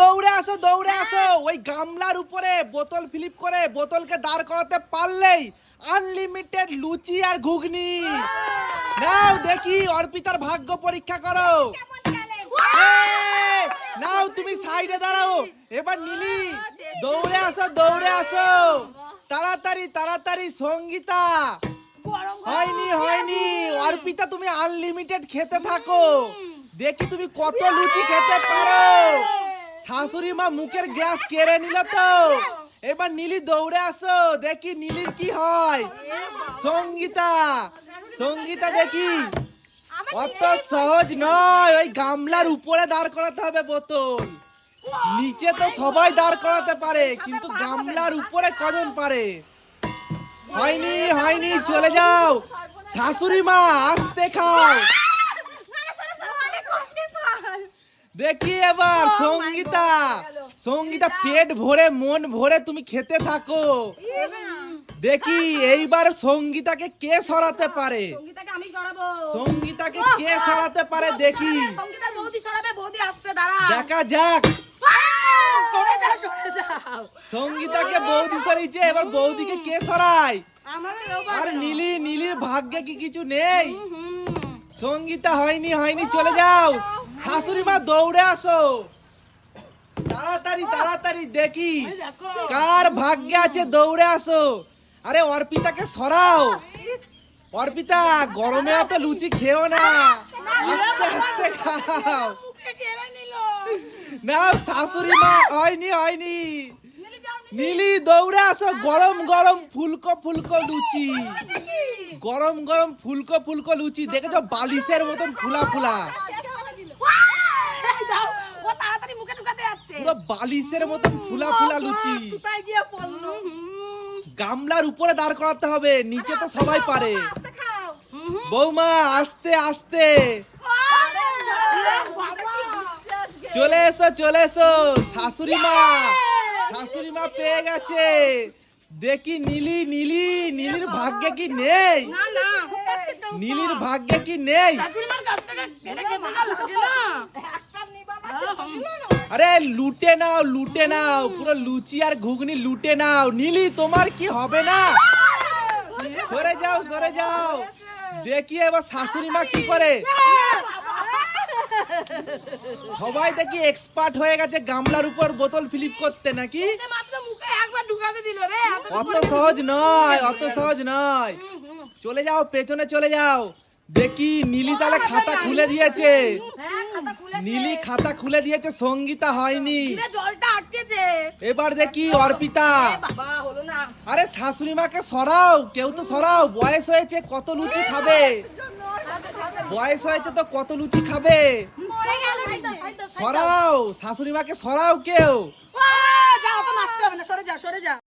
দৌড়ে আসো দৌড়ে আসো। ওই গামলার উপরে বোতল ফিলিপ করে বোতলকে দাঁড় করাতে পারলেই আনলিমিটেড লুচি আর ঘুগনি। নাও দেখি অর্পিতার ভাগ্য পরীক্ষা করো। এই, নাও তুমি সাইডে দাঁড়াও এবার নীলি। দৌড়ে আসো দৌড়ে আসো। তাড়াতাড়ি তাড়াতাড়ি সঙ্গীতা। হয়নি হয়নি। অর্পিতা তুমি আনলিমিটেড খেতে থাকো। দেখি তুমি কত লুচি খেতে পারো। শাশুড়ি মা মুখের গ্যাস কেড়ে নিল তো। এবার নীলি দৌড়ে আসো, দেখি নীলির কি হয়। সঙ্গীতা সঙ্গীতা দেখি। অত সহজ নয়, ওই গামলার উপরে দাঁড় করাতে হবে বোতল। নিচে তো সবাই দাঁড় করাতে পারে, কিন্তু গামলার উপরে কজন পারে? হয়নি হয়নি, চলে যাও। শাশুড়ি মা আসতে খাও। দেখি এবার সঙ্গীতা। সঙ্গীতা পেট ভরে মন ভরে তুমি খেতে থাকো। দেখি এইবার সঙ্গীতাকে কে সরাতে পারে? সঙ্গীতাকে সঙ্গীতাকে কে সরাতে পারে? দেখি। দেখা যাক। যাও সঙ্গীতাকে বৌদি সরিয়েছে এবার বৌদিকে কে সরায়? আর নীলি নীলির ভাগ্যে কি কিছু নেই? সঙ্গীতা হয়নি হয়নি চলে যাও। শাশুড়ি মা, দৌড়ে আসো। তাড়াতাড়ি তাড়াতাড়ি, দেখি। কার ভাগ্যে আছে, দৌড়ে আসো। আরে, অর্পিতাকে সরাও। অর্পিতা, গরমে অত লুচি খেও না। আস্তে আস্তে খাও। না শাশুড়ি মা, হয়নি হয়নি। নীলি, দৌড়ে আসো। গরম গরম, ফুলকো ফুলকো লুচি। গরম গরম, ফুলকো ফুলকো লুচি। দেখেছ? বালিশের মতন ফুলা ফুলা। ও তাড়াতাড়ি মুখে ঢুকাতে যাচ্ছে। পুরো বালিশের মতন ফুলা ফুলা লুচি। কোথায় গিয়ে পড়ল। গামলার উপরে দাঁড় করাতে হবে নিচে তো সবাই পারে। বৌমা আস্তে আস্তে। চলে এসো চলে এসো। শাশুড়ি মা শাশুড়ি মা পেয়ে গেছে। দেখি নীলি নীলি নীলির ভাগ্যে কি নেই? না না নীলির ভাগ্যে কি নেই? আরে লুটে নাও লুটে নাও পুরো লুচি আর ঘুগনি লুটে নাও। নীলি তোমার কি হবে না? সরে যাও সরে যাও। দেখি এবার শাশুড়ি মা কি করে। সবাই দেখি এক্সপার্ট হয়ে গেছে গামলার উপর বোতল ফিলিপ করতে নাকি? অত সহজ নয় অত সহজ নয়। চলে যাও পেছনে চলে যাও। দেখি নীলি তাহলে খাতা খুলে দিয়েছে। হ্যাঁ নীলি খাতা খুলে দিয়েছে সঙ্গীতা হয়নি। জলটা আটকেছে। এবার দেখি অর্পিতা। আরে শাশুড়ি মাকে সরাও কেউ তো সরাও। বয়স হয়েছে কত লুচি খাবে? বয়স হয়েছে তো কত লুচি খাবে? সরাও শাশুড়ি মাকে সরাও কেউ। সরে যা সরে যা।